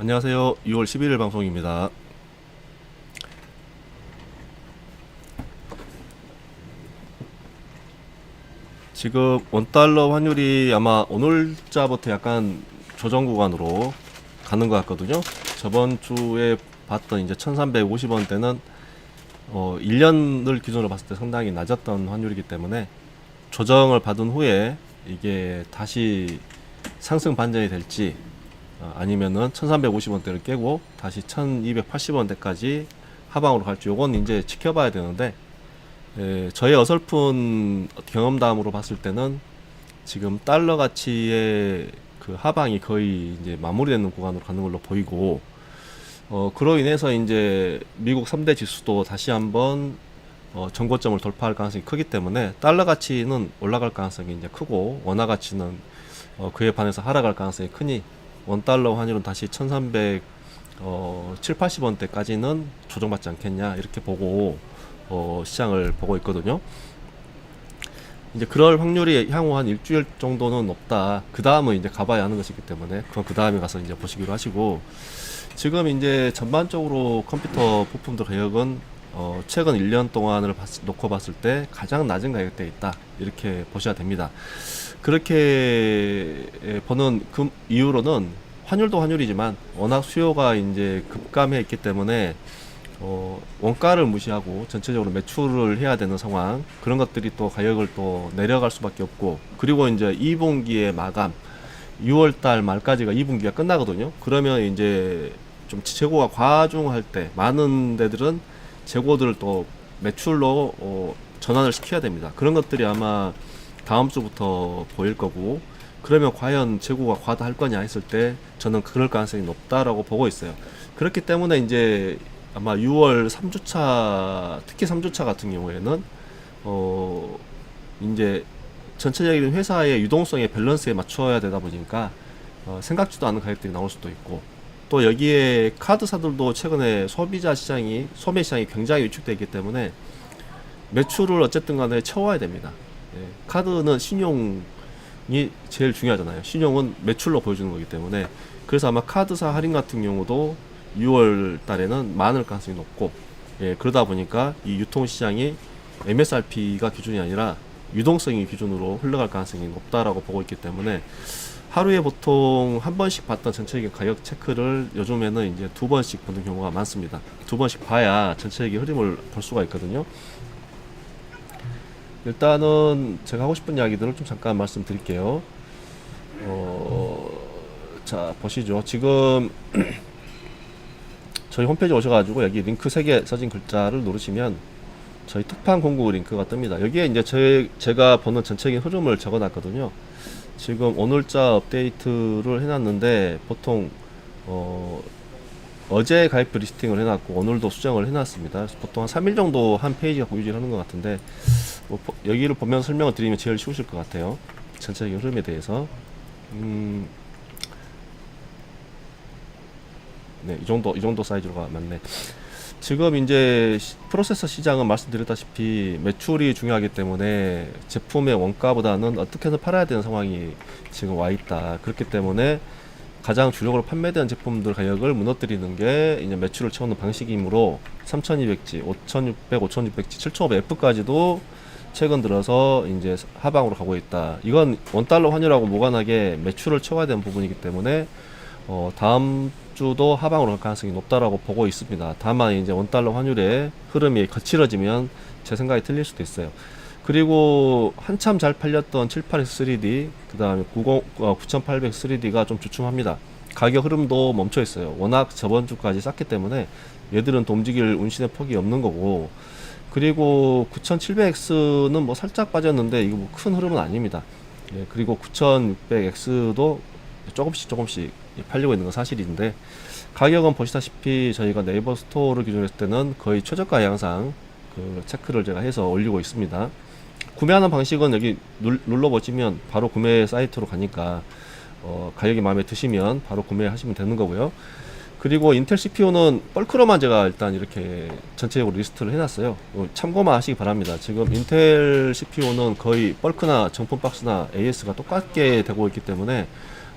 안녕하세요. 6월 11일 방송입니다. 지금 원달러 환율이 아마 오늘자부터 약간 조정 구간으로 가는 것 같거든요. 저번 주에 봤던 이제 1350원대는 어 1년을 기준으로 봤을 때 상당히 낮았던 환율이기 때문에 조정을 받은 후에 이게 다시 상승 반전이 될지 어, 아니면은 1350원대를 깨고 다시 1280원대까지 하방으로 갈지 요건 이제 지켜봐야 되는데 에, 저의 어설픈 경험담으로 봤을 때는 지금 달러 가치의 그 하방이 거의 이제 마무리되는 구간으로 가는 걸로 보이고 어 그로 인해서 이제 미국 3대 지수도 다시 한번 어 정고점을 돌파할 가능성이 크기 때문에 달러 가치는 올라갈 가능성이 이제 크고 원화 가치는 어 그에 반해서 하락할 가능성이 크니 원 달러 환율은 다시 1,300 어, 7, 80원대까지는 조정받지 않겠냐 이렇게 보고 어, 시장을 보고 있거든요. 이제 그럴 확률이 향후 한 일주일 정도는 높다. 그 다음은 이제 가봐야 하는 것이기 때문에 그건 그 다음에 가서 이제 보시기로 하시고 지금 이제 전반적으로 컴퓨터 부품들 가격은 어, 최근 1년 동안을 봤, 놓고 봤을 때 가장 낮은 가격대에 있다. 이렇게 보셔야 됩니다. 그렇게 예, 보는 그 이유로는 환율도 환율이지만 워낙 수요가 이제 급감해 있기 때문에 어, 원가를 무시하고 전체적으로 매출을 해야 되는 상황 그런 것들이 또 가격을 또 내려갈 수밖에 없고 그리고 이제 2분기의 마감 6월달 말까지가 2분기가 끝나거든요. 그러면 이제 좀 재고가 과중할 때 많은 데들은 재고들을 또 매출로 어, 전환을 시켜야 됩니다. 그런 것들이 아마 다음 주부터 보일 거고 그러면 과연 재고가 과다할 거냐 했을 때 저는 그럴 가능성이 높다라고 보고 있어요. 그렇기 때문에 이제 아마 6월 3주차 특히 3주차 같은 경우에는 어 이제 전체적인 회사의 유동성의 밸런스에 맞춰야 되다 보니까 어, 생각지도 않은 가격들이 나올 수도 있고 또 여기에 카드사들도 최근에 소비자 시장이 소매 시장이 굉장히 위축되어 있기 때문에 매출을 어쨌든 간에 채워야 됩니다. 예, 카드는 신용이 제일 중요하잖아요. 신용은 매출로 보여주는 거기 때문에 그래서 아마 카드사 할인 같은 경우도 6월 달에는 많을 가능성이 높고 예, 그러다 보니까 이 유통 시장이 MSRP가 기준이 아니라 유동성이 기준으로 흘러갈 가능성이 높다라고 보고 있기 때문에 하루에 보통 한 번씩 봤던 전체적인 가격 체크를 요즘에는 이제 두 번씩 보는 경우가 많습니다. 두 번씩 봐야 전체적인 흐름을 볼 수가 있거든요. 일단은 제가 하고 싶은 이야기들을 좀 잠깐 말씀드릴게요. 어, 자 보시죠. 지금 저희 홈페이지 오셔가지고 여기 링크 3개 써진 글자를 누르시면 저희 특판 공구 링크가 뜹니다. 여기에 이제 제, 제가 보는 전체적인 흐름을 적어놨거든요. 지금 오늘자 업데이트를 해놨는데 보통 어, 어제 가입 리스팅을 해놨고 오늘도 수정을 해놨습니다. 보통 한 3일 정도 한 페이지가 유지를 하는 것 같은데 뭐, 보- 여기를 보면 설명을 드리면 제일 쉬우실 것 같아요. 전체적인 흐름에 대해서. 음, 네, 이 정도 이 정도 사이즈가 맞네. 지금 이제 시- 프로세서 시장은 말씀드렸다시피 매출이 중요하기 때문에 제품의 원가보다는 어떻게든 팔아야 되는 상황이 지금 와 있다. 그렇기 때문에 가장 주력으로 판매되는 제품들 가격을 무너뜨리는 게 이제 매출을 채우는 방식이므로 3200지, 5600, 5600지, 7500F까지도 최근 들어서 이제 하방으로 가고 있다. 이건 원달러 환율하고 무관하게 매출을 채워야 되는 부분이기 때문에 어, 다음 주도 하방으로 갈 가능성이 높다라고 보고 있습니다. 다만 이제 원달러 환율의 흐름이 거칠어지면 제 생각이 틀릴 수도 있어요. 그리고 한참 잘 팔렸던 782 3D, 그 다음에 90, 어, 9800 3D가 좀 주춤합니다. 가격 흐름도 멈춰 있어요. 워낙 저번 주까지 쌌기 때문에 얘들은 또 움직일 운신의 폭이 없는 거고, 그리고 9700X는 뭐 살짝 빠졌는데 이거 뭐 큰 흐름은 아닙니다. 예, 그리고 9600X도 조금씩 조금씩 팔리고 있는 건 사실인데 가격은 보시다시피 저희가 네이버 스토어를 기준으로 했을 때는 거의 최저가 양상 그 체크를 제가 해서 올리고 있습니다. 구매하는 방식은 여기 눌, 눌러보시면 바로 구매 사이트로 가니까 어, 가격이 마음에 드시면 바로 구매하시면 되는 거고요. 그리고 인텔 CPU는 뻘크로만 제가 일단 이렇게 전체적으로 리스트를 해놨어요. 어, 참고만 하시기 바랍니다. 지금 인텔 CPU는 거의 뻘크나 정품 박스나 AS가 똑같게 되고 있기 때문에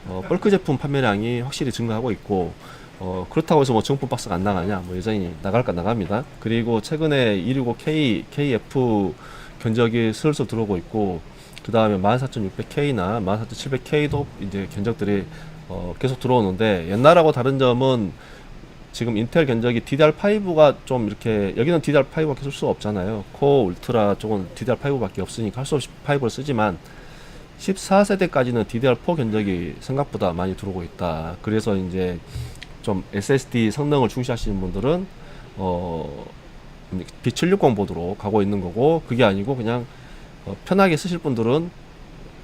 어, 뻘크 제품 판매량이 확실히 증가하고 있고 어, 그렇다고 해서 뭐 정품 박스가 안 나가냐? 뭐 여전히 나갈까 나갑니다. 그리고 최근에 265K, KF 견적이 슬슬 들어오고 있고, 그 다음에 14600K나 14700K도 이제 견적들이 어, 계속 들어오는데, 옛날하고 다른 점은 지금 인텔 견적이 DDR5가 좀 이렇게, 여기는 DDR5가 계속 수 없잖아요. 코어 울트라 쪽은 DDR5밖에 없으니까 할 수 없이 5를 쓰지만, 14세대까지는 DDR4 견적이 생각보다 많이 들어오고 있다. 그래서 이제 좀 SSD 성능을 중시하시는 분들은 어 B760 보드로 가고 있는 거고 그게 아니고 그냥 어, 편하게 쓰실 분들은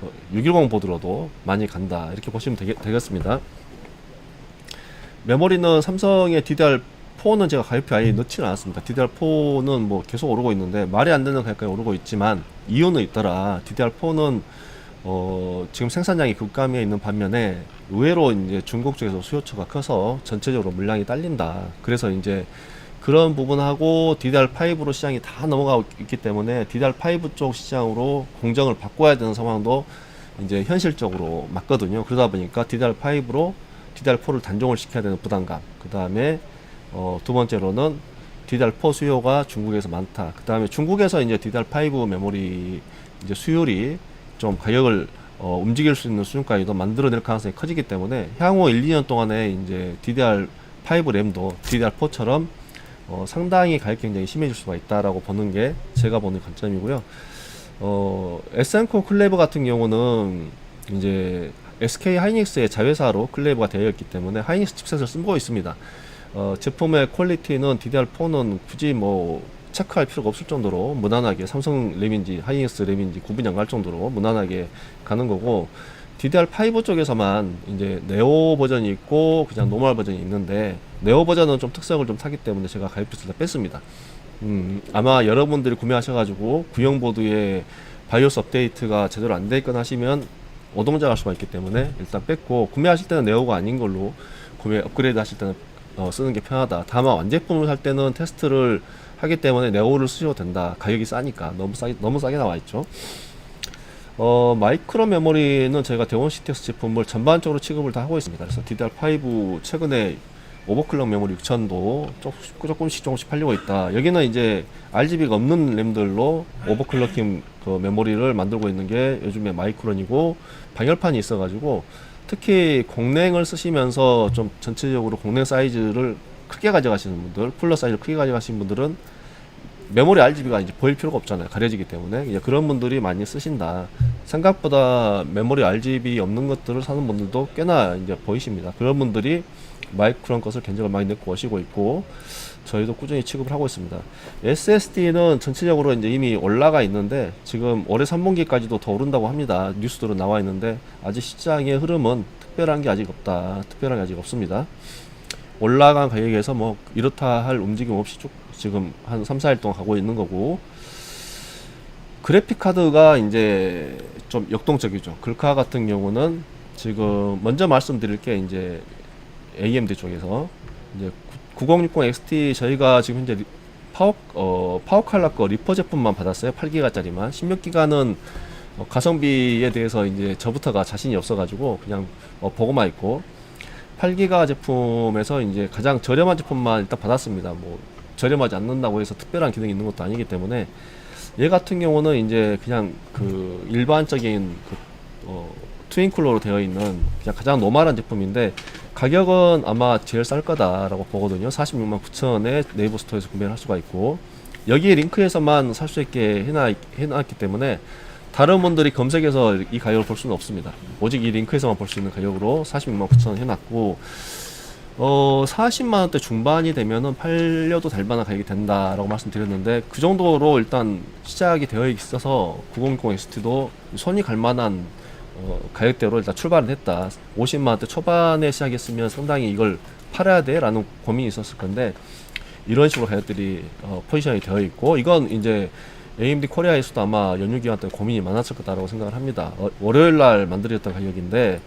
어, 610 보드로도 많이 간다 이렇게 보시면 되겠, 되겠습니다. 메모리는 삼성의 DDR4는 제가 가격표 아예 넣지는 않았습니다. DDR4는 뭐 계속 오르고 있는데 말이 안 되는 가격까지 오르고 있지만 이유는 있더라. DDR4는 어, 지금 생산량이 급감해 있는 반면에 의외로 이제 중국 쪽에서 수요처가 커서 전체적으로 물량이 딸린다. 그래서 이제 그런 부분하고 DDR5로 시장이 다 넘어가고 있기 때문에 DDR5 쪽 시장으로 공정을 바꿔야 되는 상황도 이제 현실적으로 맞거든요. 그러다 보니까 DDR5로 DDR4를 단종을 시켜야 되는 부담감. 그 다음에 어, 두 번째로는 DDR4 수요가 중국에서 많다. 그 다음에 중국에서 이제 DDR5 메모리 이제 수율이 좀 가격을 어, 움직일 수 있는 수준까지도 만들어낼 가능성이 커지기 때문에 향후 1, 2년 동안에 이제 DDR5 램도 DDR4처럼 어, 상당히 가격 경쟁이 심해질 수가 있다라고 보는 게 제가 보는 관점이고요. 어, 에센코 클레버 같은 경우는 이제 SK 하이닉스의 자회사로 클레버가 되어 있기 때문에 하이닉스 칩셋을 쓰고 있습니다. 어, 제품의 퀄리티는 DDR4는 굳이 뭐 체크할 필요가 없을 정도로 무난하게 삼성 램인지 하이닉스 램인지 구분이 안 갈 정도로 무난하게 가는 거고 DDR5 쪽에서만 이제 네오 버전이 있고 그냥 노멀 버전이 있는데 네오 버전은 좀 특성을 좀 타기 때문에 제가 다 뺐습니다. 음, 아마 여러분들이 구매하셔가지고 구형 보드에 바이오스 업데이트가 제대로 안 돼 있거나 하시면 오동작할 수가 있기 때문에 일단 뺐고 구매하실 때는 네오가 아닌 걸로 구매 업그레이드 하실 때는 어, 쓰는 게 편하다. 다만 완제품을 살 때는 테스트를 하기 때문에 네오를 쓰셔도 된다. 가격이 싸니까 너무 싸게 너무 싸게 나와 있죠. 어, 마이크로 메모리는 저희가 대원 CTX 제품을 전반적으로 취급을 다 하고 있습니다. 그래서 DDR5 최근에 오버클럭 메모리 6000도 조금씩, 조금씩 팔리고 있다. 여기는 이제 RGB가 없는 램들로 오버클럭킹 그 메모리를 만들고 있는 게 요즘에 마이크론이고 방열판이 있어가지고 특히 공랭을 쓰시면서 좀 전체적으로 공랭 사이즈를 크게 가져가시는 분들, 쿨러 사이즈를 크게 가져가시는 분들은 메모리 RGB가 이제 보일 필요가 없잖아요. 가려지기 때문에 이제 그런 분들이 많이 쓰신다. 생각보다 메모리 RGB 없는 것들을 사는 분들도 꽤나 이제 보이십니다. 그런 분들이 마이크론 것을 견적을 많이 내고 오시고 있고 저희도 꾸준히 취급을 하고 있습니다. SSD는 전체적으로 이제 이미 올라가 있는데 지금 올해 3분기까지도 더 오른다고 합니다. 뉴스들은 나와 있는데 아직 시장의 흐름은 특별한 게 아직 없다. 특별한 게 아직 없습니다. 올라간 가격에서 뭐 이렇다 할 움직임 없이 쭉 지금 한 3, 4일 동안 가고 있는 거고 그래픽 카드가 이제 좀 역동적이죠. 글카 같은 경우는 지금 먼저 말씀드릴 게 이제 AMD 쪽에서 이제 9060 XT 저희가 지금 현재 리- 파워 어 파워 칼라 거 리퍼 제품만 받았어요. 8기가짜리만. 16기가는 어, 가성비에 대해서 이제 저부터가 자신이 없어가지고 그냥 어, 보고만 있고 8기가 제품에서 이제 가장 저렴한 제품만 일단 받았습니다. 뭐 저렴하지 않는다고 해서 특별한 기능이 있는 것도 아니기 때문에 얘 같은 경우는 이제 그냥 그 일반적인 그 어, 트윈쿨러로 되어 있는 그냥 가장 노멀한 제품인데 가격은 아마 제일 쌀 거다라고 보거든요. 46만 9천에 네이버 스토어에서 구매를 할 수가 있고 여기 링크에서만 살 수 있게 해놔, 해놨기 때문에 다른 분들이 검색해서 이 가격을 볼 수는 없습니다. 오직 이 링크에서만 볼 수 있는 가격으로 46만 9천 원 해놨고 어 40만 원대 중반이 되면은 팔려도 될 만한 가격이 된다라고 말씀드렸는데 그 정도로 일단 시작이 되어 있어서 9060 XT도 손이 갈 만한 어, 가격대로 일단 출발을 했다. 50만 원대 초반에 시작했으면 상당히 이걸 팔아야 돼라는 고민이 있었을 건데 이런 식으로 가격들이 어, 포지션이 되어 있고 이건 이제 AMD 코리아에서도 아마 연휴 기간 때문에 고민이 많았을 거다라고 생각을 합니다. 어, 월요일 날 만들어졌던 가격인데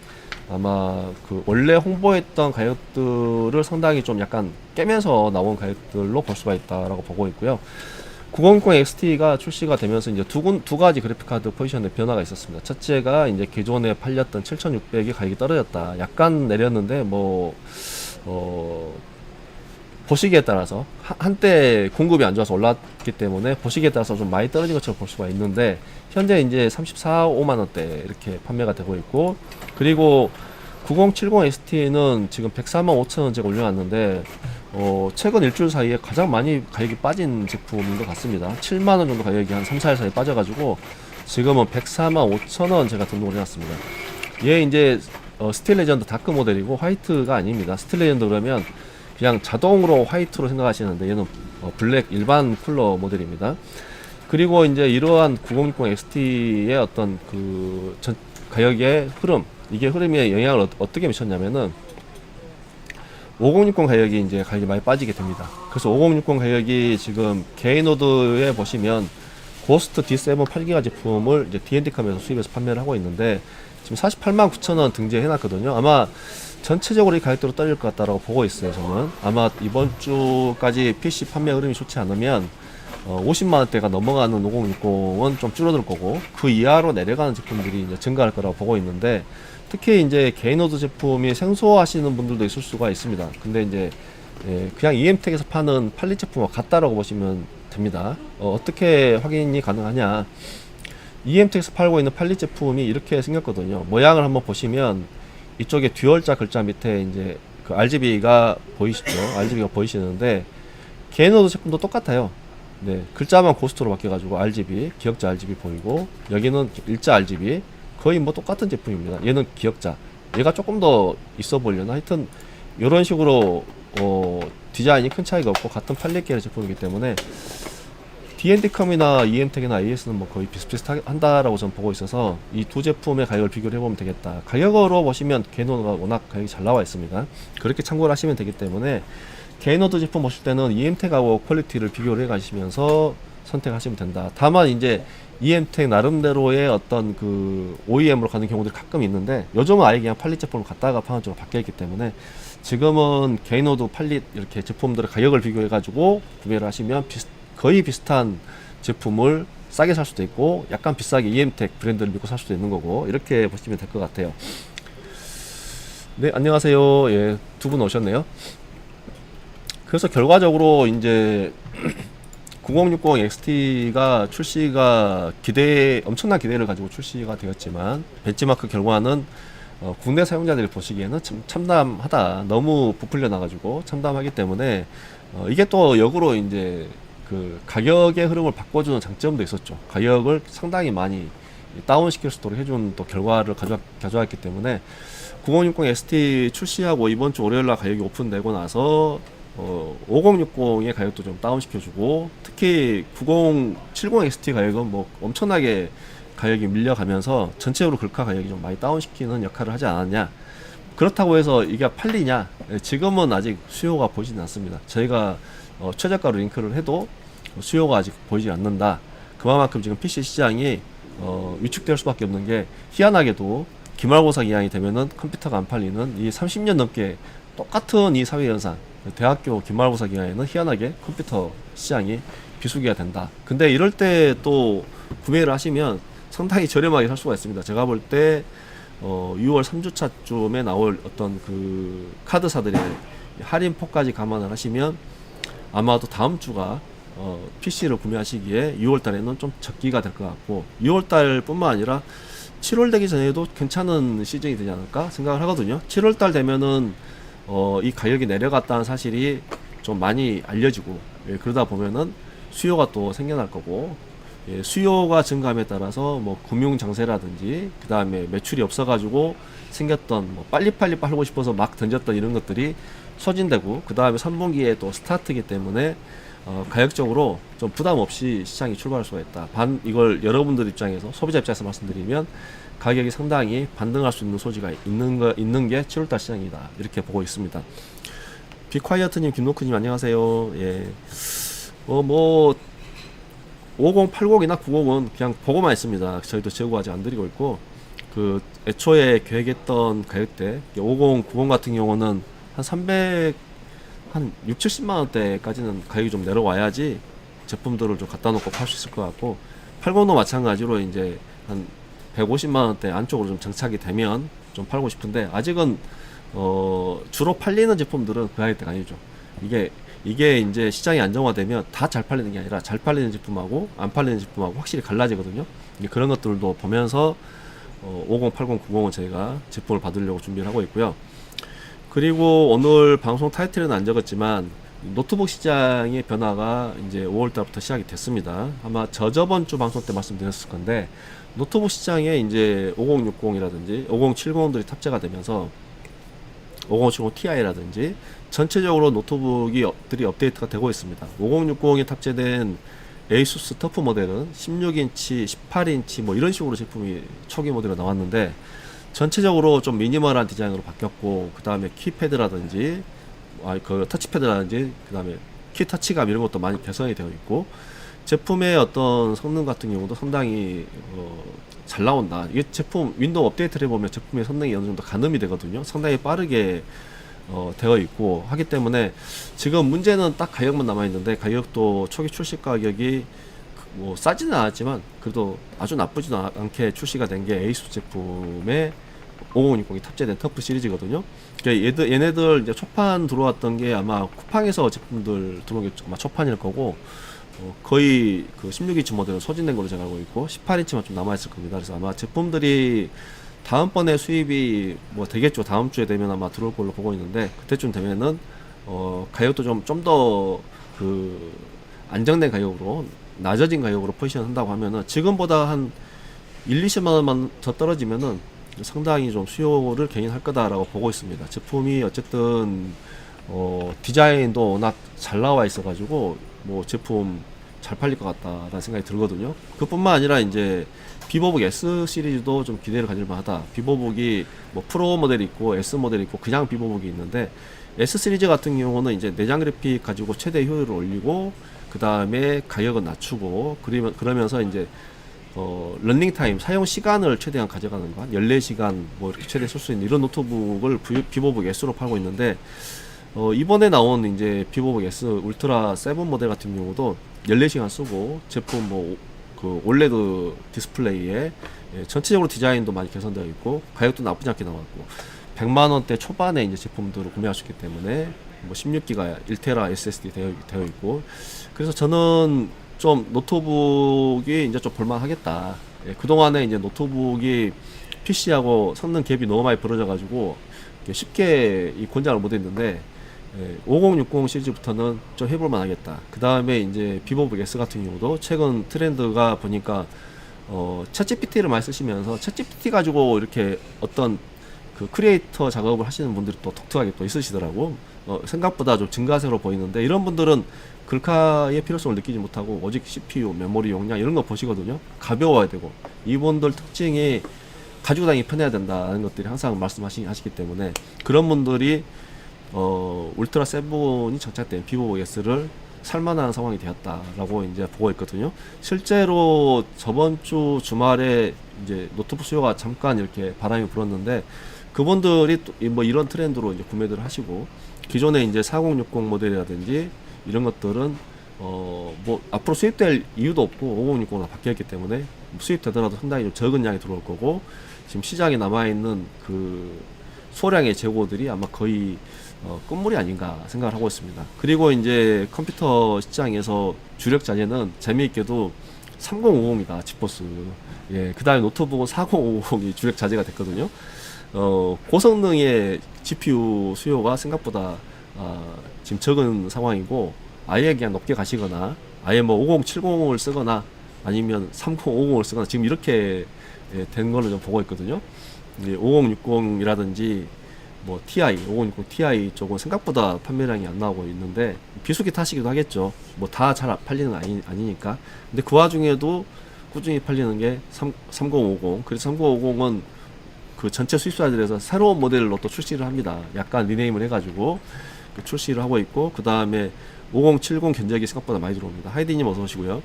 아마 그 원래 홍보했던 가격들을 상당히 좀 약간 깨면서 나온 가격들로 볼 수가 있다라고 보고 있고요. 9060 XT가 출시가 되면서 이제 두, 군- 두 가지 그래픽카드 포지션의 변화가 있었습니다. 첫째가 이제 기존에 팔렸던 7600이 가격이 떨어졌다. 약간 내렸는데 뭐 어, 보시기에 따라서 한- 한때 공급이 안 좋아서 올랐기 때문에 보시기에 따라서 좀 많이 떨어진 것처럼 볼 수가 있는데 현재 이제 34, 5만 원대 이렇게 판매가 되고 있고 그리고 9070 XT는 지금 104만 5천 원 제가 올려놨는데 어, 최근 일주일 사이에 가장 많이 가격이 빠진 제품인 것 같습니다. 7만 원 정도 가격이 한 3, 4일 사이에 빠져가지고 지금은 104만 5천 원 제가 등록을 해놨습니다. 얘 이제 어, 스틸 레전드 다크 모델이고 화이트가 아닙니다. 스틸 레전드 그러면 그냥 자동으로 화이트로 생각하시는데 얘는 어, 블랙 일반 쿨러 모델입니다. 그리고 이제 이러한 9060 XT의 어떤 그 전, 가격의 흐름 이게 흐름에 영향을 어, 어떻게 미쳤냐면은 5060 가격이 이제 가격이 많이 빠지게 됩니다. 그래서 5060 가격이 지금 개인노드에 보시면 고스트 D7 8기가 제품을 이제 D&D컴에서 수입해서 판매를 하고 있는데 지금 48만 9천 원 등재해 놨거든요. 아마 전체적으로 이 가격대로 떨릴 것 같다라고 보고 있어요. 저는 아마 이번 주까지 PC 판매 흐름이 좋지 않으면 어, 50만 원대가 넘어가는 5060은 좀 줄어들 거고 그 이하로 내려가는 제품들이 이제 증가할 거라고 보고 있는데 특히 이제 개인노드 제품이 생소하시는 분들도 있을 수가 있습니다. 근데 이제 예, 그냥 EM텍에서 파는 팔리 제품과 같다라고 보시면 됩니다. 어, 어떻게 확인이 가능하냐? EM텍에서 팔고 있는 팔리 제품이 이렇게 생겼거든요. 모양을 한번 보시면 이쪽에 듀얼자 글자 밑에 이제 그 RGB가 보이시죠? RGB가 보이시는데 개인노드 제품도 똑같아요. 네, 글자만 고스트로 바뀌어가지고 RGB, 기억자 RGB 보이고 여기는 일자 RGB 거의 뭐 똑같은 제품입니다. 얘는 기억자, 얘가 조금 더 있어 보려나 하여튼 이런 식으로 어, 디자인이 큰 차이가 없고 같은 팔레계의 제품이기 때문에 D&D컴이나 EM텍이나 AS는 뭐 거의 비슷비슷한다라고 저는 보고 있어서 이 두 제품의 가격을 비교를 해보면 되겠다. 가격으로 보시면 개노드가 워낙 가격이 잘 나와 있습니다. 그렇게 참고를 하시면 되기 때문에 개노드 제품 보실 때는 EM텍하고 퀄리티를 비교를 해가시면서 선택하시면 된다. 다만 이제 EM텍 나름대로의 어떤 그 OEM으로 가는 경우들이 가끔 있는데 요즘은 아예 그냥 팔릿 제품을 갖다가 파는 쪽으로 바뀌었기 때문에 지금은 개인노드 팔릿 이렇게 제품들의 가격을 비교해 가지고 구매를 하시면 비슷, 거의 비슷한 제품을 싸게 살 수도 있고 약간 비싸게 EM텍 브랜드를 믿고 살 수도 있는 거고 이렇게 보시면 될 것 같아요. 네 안녕하세요. 예, 두 분 오셨네요. 그래서 결과적으로 이제 9060 XT가 출시가 기대 엄청난 기대를 가지고 출시가 되었지만 벤치마크 결과는 어, 국내 사용자들이 보시기에는 참 참담하다 너무 부풀려 나가지고 참담하기 때문에 어, 이게 또 역으로 이제 그 가격의 흐름을 바꿔주는 장점도 있었죠. 가격을 상당히 많이 다운 시킬 수 있도록 해준 또 결과를 가져, 가져왔기 때문에 9060 XT 출시하고 이번 주 월요일 날 가격이 오픈되고 나서 어, 5060의 가격도 좀 다운시켜주고 특히 9070 XT 가격은 뭐 엄청나게 가격이 밀려가면서 전체적으로 글카 가격이 좀 많이 다운시키는 역할을 하지 않았냐. 그렇다고 해서 이게 팔리냐. 예, 지금은 아직 수요가 보이진 않습니다. 저희가 어, 최저가로 링크를 해도 수요가 아직 보이지 않는다 그만큼 지금 PC 시장이 어, 위축될 수밖에 없는 게 희한하게도 기말고사 기간이 되면은 컴퓨터가 안 팔리는 이 30년 넘게 똑같은 이 사회 현상 대학교 기말고사 기간에는 희한하게 컴퓨터 시장이 비수기가 된다. 근데 이럴 때 또 구매를 하시면 상당히 저렴하게 살 수가 있습니다. 제가 볼 때 어, 6월 3주차쯤에 나올 어떤 그 카드사들의 할인폭까지 감안을 하시면 아마도 다음 주가 어, PC를 구매하시기에 6월 달에는 좀 적기가 될 것 같고 6월 달뿐만 아니라 7월 되기 전에도 괜찮은 시즌이 되지 않을까 생각을 하거든요. 7월 달 되면은 어, 이 가격이 내려갔다는 사실이 좀 많이 알려지고 예, 그러다 보면은 수요가 또 생겨날 거고 예, 수요가 증가함에 따라서 뭐 금융 장세라든지 그 다음에 매출이 없어가지고 생겼던 뭐 빨리빨리 팔고 싶어서 막 던졌던 이런 것들이 소진되고 그 다음에 3분기에 또 스타트이기 때문에 어, 가격적으로 좀 부담 없이 시장이 출발할 수가 있다. 반 이걸 여러분들 입장에서 소비자 입장에서 말씀드리면 가격이 상당히 반등할 수 있는 소지가 있는 거 있는 게 7월달 시장이다. 이렇게 보고 있습니다. 비콰이어트님, 김노크님 안녕하세요. 예. 어뭐 5080이나 90은 그냥 보고만 있습니다. 저희도 재고 아직 안 드리고 있고 그 애초에 계획했던 가격대 50, 90 같은 경우는 한 300, 한 6, 70만 원대까지는 가격이 좀 내려와야지 제품들을 좀 갖다 놓고 팔 수 있을 것 같고 80도 마찬가지로 이제 한 150만 원대 안쪽으로 좀 정착이 되면 좀 팔고 싶은데 아직은 어, 주로 팔리는 제품들은 그 가격대가 아니죠. 이게 이게 이제 시장이 안정화되면 다 잘 팔리는 게 아니라 잘 팔리는 제품하고 안 팔리는 제품하고 확실히 갈라지거든요. 그런 것들도 보면서 어, 50, 80, 90은 저희가 제품을 받으려고 준비를 하고 있고요. 그리고 오늘 방송 타이틀은 안 적었지만 노트북 시장의 변화가 이제 5월 달부터 시작이 됐습니다. 아마 저저번 주 방송 때 말씀드렸을 건데 노트북 시장에 이제 5060이라든지 5070들이 탑재가 되면서 5070 Ti라든지 전체적으로 노트북이 들이 업데이트가 되고 있습니다. 5060에 탑재된 에이수스 터프 모델은 16인치, 18인치 뭐 이런 식으로 제품이 초기 모델로 나왔는데 전체적으로 좀 미니멀한 디자인으로 바뀌었고 그 다음에 키패드라든지 아, 그 터치패드라든지 그 다음에 키 터치감 이런 것도 많이 개선이 되어 있고 제품의 어떤 성능 같은 경우도 상당히 어, 잘 나온다. 이게 제품 윈도우 업데이트를 해보면 제품의 성능이 어느 정도 가늠이 되거든요. 상당히 빠르게 어, 되어 있고 하기 때문에 지금 문제는 딱 가격만 남아 있는데 가격도 초기 출시 가격이 그- 뭐 싸지는 않았지만 그래도 아주 나쁘지도 않- 않게 출시가 된 게 에이수 제품의 5060이 탑재된 터프 시리즈거든요. 그러니까 얘들, 얘네들 이제 초판 들어왔던 게 아마 쿠팡에서 제품들 들어온 게 아마 초판일 거고 어, 거의 그 16인치 모델은 소진된 걸로 제가 알고 있고 18인치만 좀 남아 있을 겁니다. 그래서 아마 제품들이 다음번에 수입이 뭐 되겠죠. 다음 주에 되면 아마 들어올 걸로 보고 있는데 그때쯤 되면은 어 가격도 좀 좀 더 그 안정된 가격으로 낮아진 가격으로 포지션 한다고 하면은 지금보다 한 1, 20만 원만 더 떨어지면은 상당히 좀 수요를 개인할 거다라고 보고 있습니다. 제품이 어쨌든 어 디자인도 워낙 잘 나와 있어 가지고 뭐 제품 잘 팔릴 것 같다라는 생각이 들거든요. 그뿐만 아니라 이제 비보북 S 시리즈도 좀 기대를 가질 만하다. 비보북이 뭐 프로 모델이 있고 S 모델이 있고 그냥 비보북이 있는데 S 시리즈 같은 경우는 이제 내장 그래픽 가지고 최대 효율을 올리고 그 다음에 가격은 낮추고 그러면 그러면서 이제 어, 런닝 타임 사용 시간을 최대한 가져가는 거, 한 14시간 뭐 이렇게 최대 쓸 수 있는 이런 노트북을 비- 비보북 S로 팔고 있는데 어, 이번에 나온 이제 비보북 S 울트라 7 모델 같은 경우도 14시간 쓰고 제품 뭐 그 올레드 디스플레이에 예, 전체적으로 디자인도 많이 개선되어 있고 가격도 나쁘지 않게 나왔고 100만 원대 초반에 이제 제품들을 구매할 수 있기 때문에 뭐 16기가 1테라 SSD 되어, 되어 있고 그래서 저는 좀 노트북이 이제 좀 볼만하겠다. 예, 그동안에 이제 노트북이 PC하고 성능 갭이 너무 많이 벌어져 가지고 쉽게 이 권장을 못 했는데 예, 5060 시리즈부터는 좀 해볼 만 하겠다. 그 다음에 이제 비보북 S 같은 경우도 최근 트렌드가 보니까 어, 챗GPT를 많이 쓰시면서 챗GPT 가지고 이렇게 어떤 그 크리에이터 작업을 하시는 분들이 또 독특하게 또 있으시더라고. 어, 생각보다 좀 증가세로 보이는데 이런 분들은 글카의 필요성을 느끼지 못하고 오직 CPU, 메모리 용량 이런 거 보시거든요. 가벼워야 되고 이분들 특징이 가지고 다니기 편해야 된다는 것들이 항상 말씀하시기 하시기 때문에 그런 분들이 어, 울트라 세븐이 장착된 비보 S를 살만한 상황이 되었다라고 이제 보고 있거든요. 실제로 저번 주 주말에 이제 노트북 수요가 잠깐 이렇게 바람이 불었는데 그분들이 또뭐 이런 트렌드로 이제 구매를 하시고 기존에 이제 4060 모델이라든지 이런 것들은 어 뭐 앞으로 수입될 이유도 없고 5060으로 바뀌었기 때문에 수입되더라도 상당히 좀 적은 양이 들어올 거고 지금 시장에 남아 있는 그 소량의 재고들이 아마 거의 어, 끝물이 아닌가 생각을 하고 있습니다. 그리고 이제 컴퓨터 시장에서 주력 자재는 재미있게도 3050이다, 지포스. 예, 그 다음에 노트북은 4050이 주력 자재가 됐거든요. 어, 고성능의 GPU 수요가 생각보다 아, 지금 적은 상황이고 아예 그냥 높게 가시거나 아예 뭐 5070을 쓰거나 아니면 3050을 쓰거나 지금 이렇게 예, 된 걸로 좀 보고 있거든요. 5060이라든지 뭐 TI, 5060 Ti 쪽은 생각보다 판매량이 안 나오고 있는데 비수기 탓이기도 하겠죠. 뭐 다 잘 팔리는 거 아니, 아니니까. 근데 그 와중에도 꾸준히 팔리는 게 3, 3050. 그래서 3050은 그 전체 수입사들에서 새로운 모델로 또 출시를 합니다. 약간 리네임을 해가지고 그 출시를 하고 있고 그 다음에 5070 견적이 생각보다 많이 들어옵니다. 하이디님 어서 오시고요.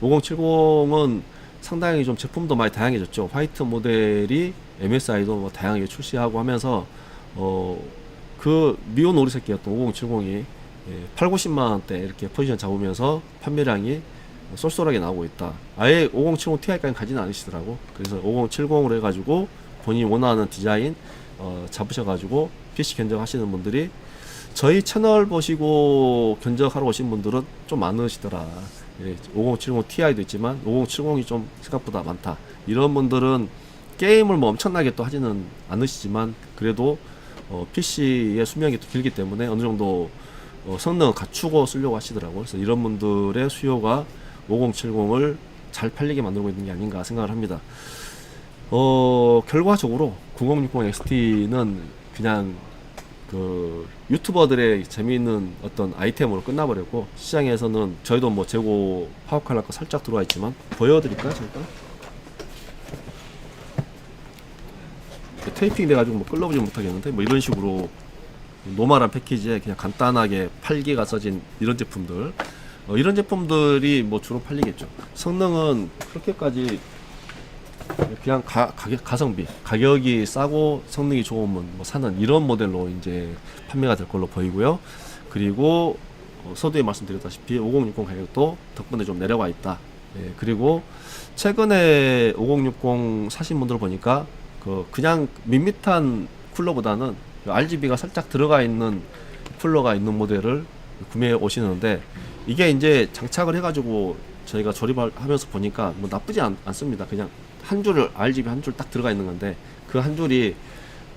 5070은 상당히 좀 제품도 많이 다양해졌죠. 화이트 모델이 MSI도 뭐 다양하게 출시하고 하면서 어 그 미온 오리새끼였던 5070이 예, 8, 90만 원대 이렇게 포지션 잡으면서 판매량이 쏠쏠하게 나오고 있다. 아예 5070 Ti까지 가지는 않으시더라고. 그래서 5070으로 해가지고 본인이 원하는 디자인 어, 잡으셔가지고 PC 견적하시는 분들이 저희 채널 보시고 견적하러 오신 분들은 좀 많으시더라. 예, 5070 Ti도 있지만 5070이 좀 생각보다 많다. 이런 분들은 게임을 뭐 엄청나게 또 하지는 않으시지만 그래도 어, PC의 수명이 또 길기 때문에 어느 정도 어, 성능을 갖추고 쓰려고 하시더라고요. 그래서 이런 분들의 수요가 5070을 잘 팔리게 만들고 있는 게 아닌가 생각을 합니다. 어, 결과적으로 9060 XT는 그냥 그 유튜버들의 재미있는 어떤 아이템으로 끝나버렸고 시장에서는 저희도 뭐 재고 거 살짝 들어와 있지만 보여드릴까요 잠깐? 테이핑 돼가지고 뭐 끌러보지 못하겠는데 뭐 이런 식으로 노멀한 패키지에 그냥 간단하게 8기가 써진 이런 제품들 어, 이런 제품들이 뭐 주로 팔리겠죠 성능은 그렇게까지 그냥 가, 가격 가성비 가격이 싸고 성능이 좋으면 뭐 사는 이런 모델로 이제 판매가 될 걸로 보이고요 그리고 어, 서두에 말씀드렸다시피 5060 가격도 덕분에 좀 내려와 있다 예, 그리고 최근에 5060 사신 분들 보니까 그 그냥 밋밋한 쿨러보다는 RGB가 살짝 들어가 있는 쿨러가 있는 모델을 구매해 오시는데 이게 이제 장착을 해가지고 저희가 조립하면서 보니까 뭐 나쁘지 않, 않습니다. 그냥 한 줄을 RGB 한 줄 딱 들어가 있는 건데 그 한 줄이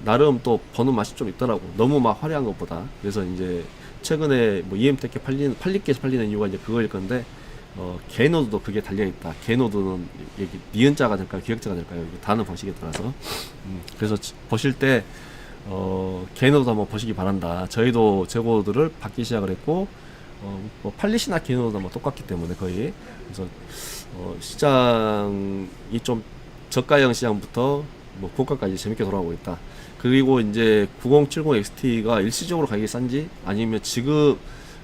나름 또 버는 맛이 좀 있더라고. 너무 막 화려한 것보다. 그래서 이제 최근에 뭐 EMTK 팔리는 팔리게 팔리는 이유가 이제 그거일 건데 어, 개노드도 그게 달려있다. 개노드는 여기 니은자가 될까요? 기역자가 될까요? 다는 방식에 따라서. 음, 그래서 지- 보실 때, 어, 개노드 한번 보시기 바란다. 저희도 재고들을 받기 시작을 했고, 어, 뭐 팔리시나 개노드나 뭐 똑같기 때문에 거의. 그래서, 어, 시장이 좀 저가형 시장부터 뭐 고가까지 재밌게 돌아오고 있다. 그리고 이제 9070 XT가 일시적으로 가격이 싼지 아니면 지금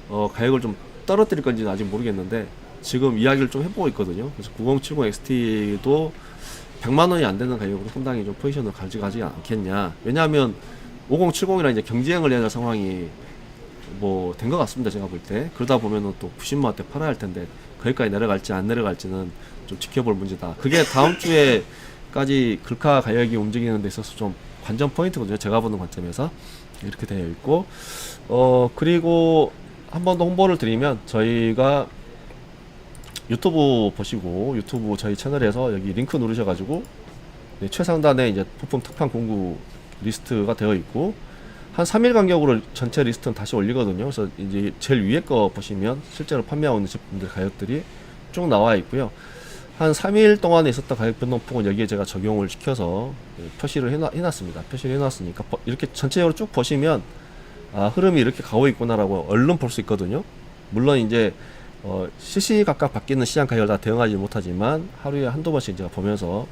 어, 가격을 좀 떨어뜨릴 건지는 아직 모르겠는데 지금 이야기를 좀 해보고 있거든요. 그래서 9070 XT도 100만 원이 안 되는 가격으로 상당히 좀 포지션을 가져가지 않겠냐. 왜냐하면 5070이랑 이제 경쟁을 해야 될 상황이 뭐 된 것 같습니다. 제가 볼 때. 그러다 보면은 또 90만 원대 팔아야 할 텐데 거기까지 내려갈지 안 내려갈지는 좀 지켜볼 문제다. 그게 다음 주에까지 글카 가격이 움직이는 데 있어서 좀 관전 포인트거든요. 제가 보는 관점에서 이렇게 되어 있고 어 그리고 한 번 더 홍보를 드리면 저희가 유튜브 보시고 유튜브 저희 채널에서 여기 링크 누르셔가지고 네, 최상단에 이제 부품 특판 공구 리스트가 되어 있고 한 3일 간격으로 전체 리스트는 다시 올리거든요. 그래서 이제 제일 위에 거 보시면 실제로 판매하고 있는 제품들 가격들이 쭉 나와 있고요. 한 3일 동안에 있었던 가격 변동폭은 여기에 제가 적용을 시켜서 예, 표시를 해놔, 해놨습니다. 표시를 해놨으니까 버- 이렇게 전체적으로 쭉 보시면 아 흐름이 이렇게 가고 있구나라고 얼른 볼 수 있거든요. 물론 이제 어, 시시각각 바뀌는 시장 가격을 다 대응하지 못하지만 하루에 한두 번씩 제가 보면서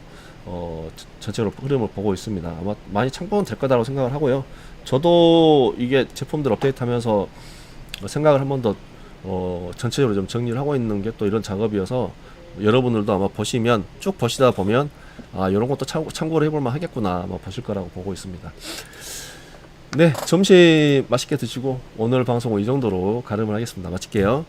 어, 저- 전체로 흐름을 보고 있습니다. 아마 많이 참고는 될 거다라고 생각을 하고요. 저도 이게 제품들 업데이트하면서 생각을 한 번 더 어, 전체적으로 좀 정리를 하고 있는 게 또 이런 작업이어서 여러분들도 아마 보시면 쭉 보시다 보면 아 이런 것도 참고, 참고를 해볼 만 하겠구나 아마 보실 거라고 보고 있습니다. 네 점심 맛있게 드시고 오늘 방송은 이 정도로 가름을 하겠습니다. 마칠게요.